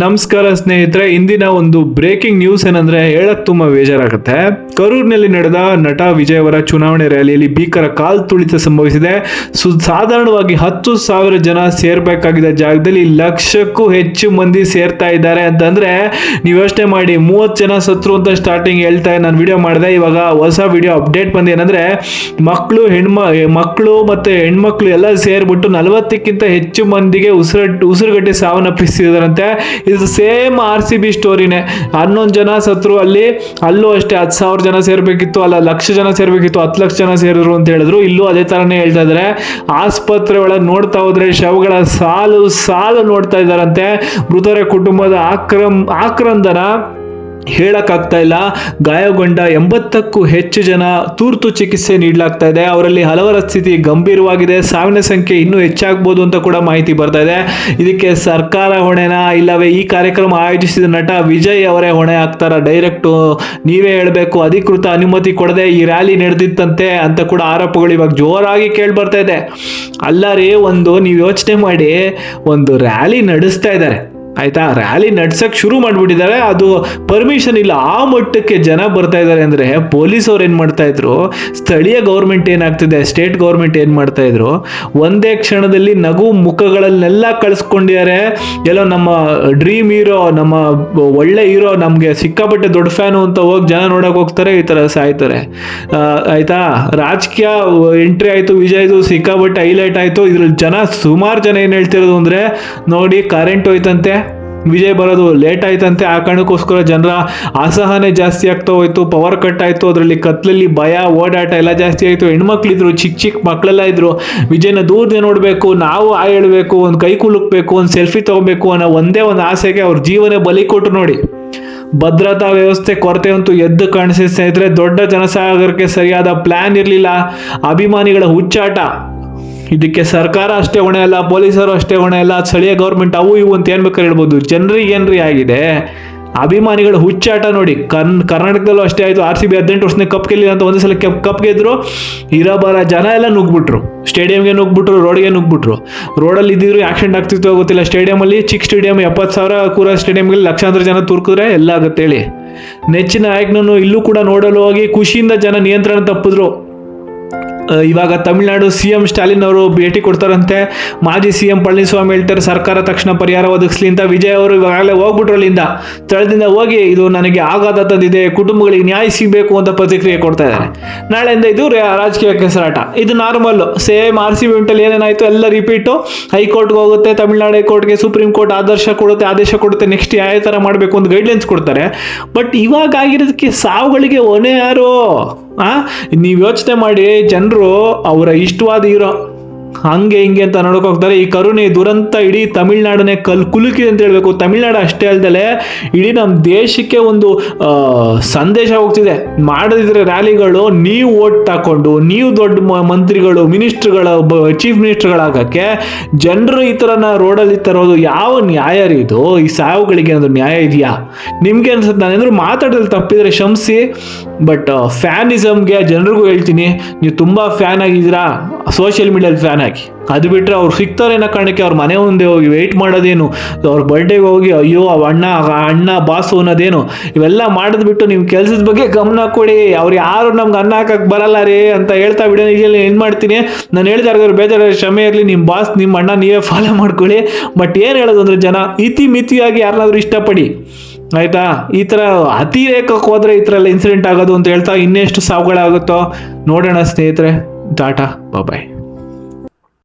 ನಮಸ್ಕಾರ ಸ್ನೇಹಿತರೆ, ಇಂದಿನ ಒಂದು ಬ್ರೇಕಿಂಗ್ ನ್ಯೂಸ್ ಏನಂದ್ರೆ ಹೇಳಕ್ ತುಂಬಾ ಬೇಜಾರಾಗುತ್ತೆ. ಕರೂರಿನಲ್ಲಿ ನಡೆದ ನಟ ವಿಜಯ್ ಅವರ ಚುನಾವಣೆ ರ್ಯಾಲಿಯಲ್ಲಿ ಭೀಕರ ಕಾಲ್ ತುಳಿತ ಸಂಭವಿಸಿದೆ. ಸಾಧಾರಣವಾಗಿ ಹತ್ತು ಸಾವಿರ ಜನ ಸೇರ್ಬೇಕಾಗಿದ್ದ ಜಾಗದಲ್ಲಿ ಲಕ್ಷಕ್ಕೂ ಹೆಚ್ಚು ಮಂದಿ ಸೇರ್ತಾ ಇದ್ದಾರೆ ಅಂತಂದ್ರೆ ನೀವು ಯೋಚನೆ ಮಾಡಿ, ಮೂವತ್ತು ಜನ ಸತ್ರು ಅಂತ ಸ್ಟಾರ್ಟಿಂಗ್ ಹೇಳ್ತಾ ನಾನು ವಿಡಿಯೋ ಮಾಡಿದೆ. ಇವಾಗ ಹೊಸ ವಿಡಿಯೋ ಅಪ್ಡೇಟ್ ಬಂದು ಏನಂದ್ರೆ ಮಕ್ಕಳು ಹೆಣ್ಮ ಮಕ್ಕಳು ಮತ್ತೆ ಹೆಣ್ಮಕ್ಳು ಎಲ್ಲ ಸೇರ್ಬಿಟ್ಟು ನಲವತ್ತಕ್ಕಿಂತ ಹೆಚ್ಚು ಮಂದಿಗೆ ಉಸಿರ ಉಸಿರುಗಟ್ಟಿ ಸಾವನ್ನಪ್ಪಿಸಿದಾರಂತೆ. ಇದು ಸೇಮ್ ಆರ್ ಸಿ ಬಿ ಸ್ಟೋರಿನೇ ಹನ್ನೊಂದು ಜನ ಸತ್ರು ಅಲ್ಲಿ, ಅಲ್ಲೂ ಅಷ್ಟೇ ಹತ್ತು ಸಾವಿರ ಜನ ಸೇರಬೇಕಿತ್ತು, ಅಲ್ಲ ಲಕ್ಷ ಜನ ಸೇರಬೇಕಿತ್ತು, ಹತ್ತು ಲಕ್ಷ ಜನ ಸೇರಿದ್ರು ಅಂತ ಹೇಳಿದ್ರು. ಇಲ್ಲೂ ಅದೇ ಥರನೇ ಹೇಳ್ತಾ ಇದ್ದಾರೆ ಆಸ್ಪತ್ರೆ ಒಳಗೆ ನೋಡ್ತಾ ಹೋದ್ರೆ ಶವಗಳ ಸಾಲು ಸಾಲು ನೋಡ್ತಾ ಇದ್ದಾರಂತೆ ಮೃತರ ಕುಟುಂಬದ ಆಕ್ರಮ್, ಆಕ್ರಂದನ ಹೇಳಕ್ಕಾಗ್ತಾ ಇಲ್ಲ. ಗಾಯಗೊಂಡ ಎಂಬತ್ತಕ್ಕೂ ಹೆಚ್ಚು ಜನ ತುರ್ತು ಚಿಕಿತ್ಸೆ ನೀಡಲಾಗ್ತಾ ಇದೆ. ಅವರಲ್ಲಿ ಹಲವರ ಸ್ಥಿತಿ ಗಂಭೀರವಾಗಿದೆ. ಸಾವಿನ ಸಂಖ್ಯೆ ಇನ್ನೂ ಹೆಚ್ಚಾಗ್ಬೋದು ಅಂತ ಕೂಡ ಮಾಹಿತಿ ಬರ್ತಾ ಇದೆ. ಇದಕ್ಕೆ ಸರ್ಕಾರ ಹೊಣೆನಾ? ಇಲ್ಲವೇ, ಈ ಕಾರ್ಯಕ್ರಮ ಆಯೋಜಿಸಿದ ನಟ ವಿಜಯ್ ಅವರೇ ಹೊಣೆ ಆಗ್ತಾರ? ಡೈರೆಕ್ಟ್ ನೀವೇ ಹೇಳಬೇಕು. ಅಧಿಕೃತ ಅನುಮತಿ ಕೊಡದೆ ಈ ರ್ಯಾಲಿ ನಡೆದಿತ್ತಂತೆ ಅಂತ ಕೂಡ ಆರೋಪಗಳು ಇವಾಗ ಜೋರಾಗಿ ಕೇಳಿ ಬರ್ತಾ ಇದೆ. ಅಲ್ಲ ರೀ ಒಂದು, ನೀವು ಯೋಚನೆ ಮಾಡಿ, ಒಂದು ರ್ಯಾಲಿ ನಡೆಸ್ತಾ ಇದ್ದಾರೆ. ಆಯ್ತಾ? ರ್ಯಾಲಿ ನಡ್ಸಕ್ ಶುರು ಮಾಡ್ಬಿಟ್ಟಿದ್ದಾರೆ ಅದು ಪರ್ಮಿಷನ್ ಇಲ್ಲ. ಆ ಮಟ್ಟಕ್ಕೆ ಜನ ಬರ್ತಾ ಇದ್ದಾರೆ ಅಂದ್ರೆ ಪೊಲೀಸ್ ಅವ್ರು ಏನ್ ಮಾಡ್ತಾ ಇದ್ರು? ಸ್ಥಳೀಯ ಗೌರ್ಮೆಂಟ್ ಏನಾಗ್ತಿದೆ? ಸ್ಟೇಟ್ ಗೌರ್ಮೆಂಟ್ ಏನ್ ಮಾಡ್ತಾ ಇದ್ರು? ಒಂದೇ ಕ್ಷಣದಲ್ಲಿ ನಗು ಮುಖಗಳನ್ನೆಲ್ಲ ಕಳ್ಸ್ಕೊಂಡಿದ್ದಾರೆ ಎಲ್ಲೋ ನಮ್ಮ ಡ್ರೀಮ್ ಹೀರೋ ನಮ್ಮ ಒಳ್ಳೆ ಹೀರೋ ನಮ್ಗೆ ಸಿಕ್ಕಾಪಟ್ಟೆ ದೊಡ್ಡ ಫ್ಯಾನು ಅಂತ ಹೋಗಿ ಜನ ನೋಡಕ್ ಹೋಗ್ತಾರೆ, ಈ ತರ ಸಾಯ್ತಾರೆ. ಆಯ್ತಾ? ರಾಜಕೀಯ ಎಂಟ್ರಿ ಆಯ್ತು ವಿಜಯ್ದು ಸಿಕ್ಕಾಪಟ್ಟೆ ಹೈಲೈಟ್ ಆಯ್ತು. ಇದ್ರಲ್ಲಿ ಜನ ಸುಮಾರು ಜನ ಏನ್ ಹೇಳ್ತಿರೋದು ಅಂದ್ರೆ, ನೋಡಿ ಕರೆಂಟ್ ಹೋಯ್ತಂತೆ. ವಿಜಯ್ ಬರೋದು ಲೇಟ್ ಆಯ್ತಂತೆ. ಆ ಕಾರಣಕ್ಕೋಸ್ಕರ ಜನರ ಅಸಹನೆ ಜಾಸ್ತಿ ಆಗ್ತಾ ಹೋಯ್ತು. ಪವರ್ ಕಟ್ ಆಯ್ತು. ಅದರಲ್ಲಿ ಕತ್ಲಲ್ಲಿ ಭಯ, ಓಡಾಟ ಎಲ್ಲ ಜಾಸ್ತಿ ಆಯ್ತು. ಹೆಣ್ಮಕ್ಳಿದ್ರು ಚಿಕ್ಕ ಚಿಕ್ಕ ಮಕ್ಕಳೆಲ್ಲ ಇದ್ರು. ವಿಜಯ್ನ ದೂರದೇ ನೋಡಬೇಕು. ನಾವು ಆ ಹೇಳ್ಬೇಕು. ಒಂದು ಕೈ ಕುಲುಕ್ಬೇಕು. ಒಂದು ಸೆಲ್ಫಿ ತಗೋಬೇಕು ಅನ್ನೋ ಒಂದೇ ಒಂದು ಆಸೆಗೆ ಅವ್ರ ಜೀವನ ಬಲಿ ಕೊಟ್ಟು ನೋಡಿ. ಭದ್ರತಾ ವ್ಯವಸ್ಥೆ ಕೊರತೆ ಅಂತೂ ಎದ್ದು ಕಾಣಿಸ್ತಾ ದೊಡ್ಡ ಜನಸಾಗರಕ್ಕೆ ಸರಿಯಾದ ಪ್ಲಾನ್ ಇರಲಿಲ್ಲ. ಅಭಿಮಾನಿಗಳ ಹುಚ್ಚಾಟ. ಇದಕ್ಕೆ ಸರ್ಕಾರ ಅಷ್ಟೇ ಹೊಣೆ ಅಲ್ಲ, ಪೊಲೀಸರು ಅಷ್ಟೇ ಹೊಣೆ ಅಲ್ಲ, ಸ್ಥಳೀಯ ಗೌರ್ಮೆಂಟ್ ಅವು ಇವು ಅಂತ ಏನ್ ಬೇಕಾದ್ರೆ ಹೇಳ್ಬೋದು. ಜನರಿಗೆ ಏನ್ರಿ ಆಗಿದೆ? ಅಭಿಮಾನಿಗಳು ಹುಚ್ಚಾಟ ನೋಡಿ, ಕನ್, ಕರ್ನಾಟಕದಲ್ಲೂ ಅಷ್ಟೇ ಆಯ್ತು ಆರ್ ಸಿ ಬಿ ಹದಿನೆಂಟು ವರ್ಷದ ಕಪ್ ಗೆಲ್ಲಿಲ್ಲ ಅಂತ ಒಂದೇ ಸಲ ಕಪ್ ಕಪ್ ಗೆದ್ರು ಇರೋ ಬರ ಜನ ಎಲ್ಲ ನುಗ್ಬಿಟ್ರು ಸ್ಟೇಡಿಯಂಗೆ ನುಗ್ಬಿಟ್ರು ರೋಡ್ಗೆ ನುಗ್ಬಿಟ್ರು ರೋಡಲ್ಲಿ ಇದ್ದಿದ್ರು ಆಕ್ಸಿಡೆಂಟ್ ಆಗ್ತಿತ್ತು ಗೊತ್ತಿಲ್ಲ. ಸ್ಟೇಡಿಯಮಲ್ಲಿ ಚಿಕ್ಕ ಸ್ಟೇಡಿಯಂ, ಎಪ್ಪತ್ತು ಸಾವಿರ ಕೂರ ಸ್ಟೇಡಿಯಂಗೆ ಲಕ್ಷಾಂತರ ಜನ ತುರ್ಕಿದ್ರೆ ಎಲ್ಲ ಆಗುತ್ತೆ ಹೇಳಿ. ನೆಚ್ಚಿನ ನಾಯಕನನ್ನು ಇಲ್ಲೂ ಕೂಡ ನೋಡಲು ಹೋಗಿ ಖುಷಿಯಿಂದ ಜನ ನಿಯಂತ್ರಣ ತಪ್ಪಿದ್ರು. ಇವಾಗ ತಮಿಳುನಾಡು ಸಿ ಎಂ ಸ್ಟಾಲಿನ್ ಅವರು ಭೇಟಿ ಕೊಡ್ತಾರಂತೆ. ಮಾಜಿ ಸಿ ಎಂ ಪಳನಿಸ್ವಾಮಿ ಹೇಳ್ತಾರೆ, ಸರ್ಕಾರ ತಕ್ಷಣ ಪರಿಹಾರ ಒದಗಿಸ್ಲಿ ಅಂತ. ವಿಜಯ್ ಅವರು ಇವಾಗಲೇ ಹೋಗ್ಬಿಟ್ರು ಅಲ್ಲಿಂದ ಸ್ಥಳದಿಂದ ಹೋಗಿ ಇದು ನನಗೆ ಆಘಾತ ತಂದಿದೆ ಕುಟುಂಬಗಳಿಗೆ ನ್ಯಾಯ ಸಿಗಬೇಕು ಅಂತ ಪ್ರತಿಕ್ರಿಯೆ ಕೊಡ್ತಾ ಇದ್ದಾರೆ. ನಾಳೆಯಿಂದ ಇದು ರಾಜಕೀಯ ಕೆಸರಾಟ. ಇದು normal same R C B ಉಂಟಲ್ಲಿ ಏನೇನಾಯ್ತು, ಎಲ್ಲ ರಿಪೀಟು. ಹೈಕೋರ್ಟ್ಗೆ ಹೋಗುತ್ತೆ, ತಮಿಳುನಾಡು ಹೈಕೋರ್ಟ್ಗೆ ಸುಪ್ರೀಂ ಕೋರ್ಟ್ ಆದರ್ಶ ಕೊಡುತ್ತೆ, ಆದೇಶ ಕೊಡುತ್ತೆ, ನೆಕ್ಸ್ಟ್ ಯಾವ ಥರ ಮಾಡಬೇಕು ಅಂತ ಗೈಡ್ಲೈನ್ಸ್ ಕೊಡ್ತಾರೆ. ಬಟ್ ಇವಾಗ ಆಗಿರೋದಕ್ಕೆ ಸಾವುಗಳಿಗೆ ಹೊಣೆ ಯಾರು? ನೀವು ಯೋಚನೆ ಮಾಡಿ ಜನರು ಅವರ ಇಷ್ಟವಾದ ಹೀರೋ. ಹಂಗೆ ಹಿಂಗೆ ಅಂತ ನೋಡಕ್ ಹೋಗ್ತಾರೆ. ಈ ಕರುಣೆ ದುರಂತ ಇಡೀ ತಮಿಳ್ನಾಡನ್ನೇ ಕಲ್ ಕುಲುಕಿದೆ ಅಂತ ಹೇಳ್ಬೇಕು. ತಮಿಳ್ನಾಡು ಅಷ್ಟೇ ಅಲ್ದಲೆ ಇಡೀ ನಮ್ಮ ದೇಶಕ್ಕೆ ಒಂದು ಸಂದೇಶ ಹೋಗ್ತಿದೆ. ಮಾಡದಿದ್ರೆ ರ್ಯಾಲಿಗಳು, ನೀವು ಓಟ್ ತಕೊಂಡು, ನೀವು ದೊಡ್ಡ ಮಂತ್ರಿಗಳು, ಮಿನಿಸ್ಟ್ರುಗಳ ಚೀಫ್ ಮಿನಿಸ್ಟರ್ಗಳಾಗಕ್ಕೆ ಜನರು ಈ ಥರನ ರೋಡಲ್ಲಿ ತರೋದು ಯಾವ ನ್ಯಾಯ ಇದು? ಈ ಸಾವುಗಳಿಗೆ ಒಂದು ನ್ಯಾಯ ಇದೆಯಾ? ನಿಮ್ಗೆ ಅನ್ಸುತ್ತೆ. ನಾನೇನಾದ್ರು ಮಾತಾಡೋದು ತಪ್ಪಿದ್ರೆ ಕ್ಷಮಿಸಿ. ಬಟ್ ಫ್ಯಾನಿಸಮ್ಗೆ ಜನರಿಗೂ ಹೇಳ್ತೀನಿ. ನೀವು ತುಂಬ ಫ್ಯಾನ್ ಆಗಿದ್ದೀರಾ? ಸೋಷಿಯಲ್ ಮೀಡಿಯಲ್ಲಿ ಫ್ಯಾನ್ ಆಗಿ ಅದು ಬಿಟ್ಟರೆ ಅವ್ರು ಸಿಗ್ತಾರೆ ಅನ್ನೋ ಕಾರಣಕ್ಕೆ ಅವ್ರ ಮನೆ ಮುಂದೆ ಹೋಗಿ ವೆಯ್ಟ್ ಮಾಡೋದೇನು? ಅವ್ರ ಬರ್ಡೇಗೆ ಹೋಗಿ, ಅಯ್ಯೋ, ಅವ ಅಣ್ಣ ಅಣ್ಣ ಬಾಸು ಅನ್ನೋದೇನು? ಇವೆಲ್ಲ ಮಾಡಿದ್ಬಿಟ್ಟು ನಿಮ್ಮ ಕೆಲಸದ ಬಗ್ಗೆ ಗಮನ ಕೊಡಿ. ಅವ್ರು ಯಾರು ನಮ್ಗೆ ಅನ್ನ ಹಾಕಕ್ಕೆ ಬರಲ್ಲ ರೀ ಅಂತ ಹೇಳ್ತಾ ಬಿಡೋ ಇದೆಯಲ್ಲಿ ಏನು ಮಾಡ್ತೀನಿ. ನಾನು ಹೇಳ್ತಾ ಇರೋದು ಬೇಜಾರ ಕ್ಷಮೆ ಇರಲಿ. ನಿಮ್ಮ ಬಾಸ್ ನಿಮ್ಮ ಅಣ್ಣ ನೀವೇ ಫಾಲೋ ಮಾಡ್ಕೊಳ್ಳಿ. ಬಟ್ ಏನು ಹೇಳೋದು ಅಂದರೆ ಜನ ಇತಿ ಮಿತಿಯಾಗಿ ಯಾರನ್ನಾದ್ರೂ ಇಷ್ಟಪಡಿ. ಆಯ್ತಾ? ಈ ಥರ ಅತಿರೇಕಕ್ಕೆ ಹೋದರೆ ಈ ಥರ ಎಲ್ಲ ಇನ್ಸಿಡೆಂಟ್ ಆಗೋದು ಅಂತ ಹೇಳ್ತಾ ಇನ್ನೆಷ್ಟು ಸಾವುಗಳಾಗುತ್ತೋ ನೋಡೋಣ ಸ್ನೇಹಿತರೆ. ಟಾಟಾ ಬಾಯ್